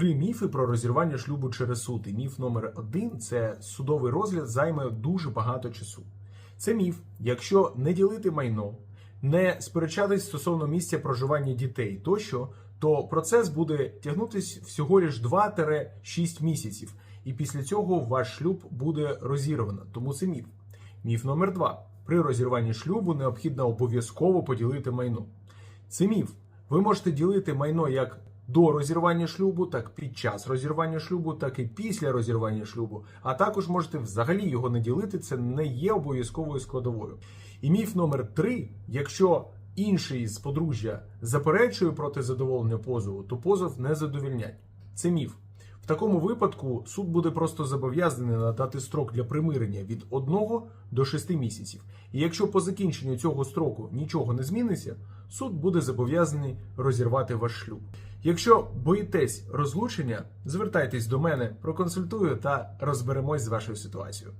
три міфи про розірвання шлюбу через суд. І міф номер один це судовий розгляд займе дуже багато часу. Це міф, якщо не ділити майно, не сперечатись стосовно місця проживання дітей тощо, то процес буде тягнутись всього лиш 2-6 місяців, і після цього ваш шлюб буде розірвано. Тому це міф. Міф номер два: при розірванні шлюбу необхідно обов'язково поділити майно. Це міф. Ви можете ділити майно як до розірвання шлюбу, так під час розірвання шлюбу, так і після розірвання шлюбу. А також можете взагалі його не ділити. Це не є обов'язковою складовою. І міф номер три: якщо інший з подружжя заперечує проти задоволення позову, то позов не задовільнять. Це міф. В такому випадку суд буде просто зобов'язаний надати строк для примирення від 1 до 6 місяців. І якщо по закінченню цього строку нічого не зміниться, суд буде зобов'язаний розірвати ваш шлюб. Якщо боїтесь розлучення, звертайтесь до мене, проконсультую та розберемось з вашою ситуацією.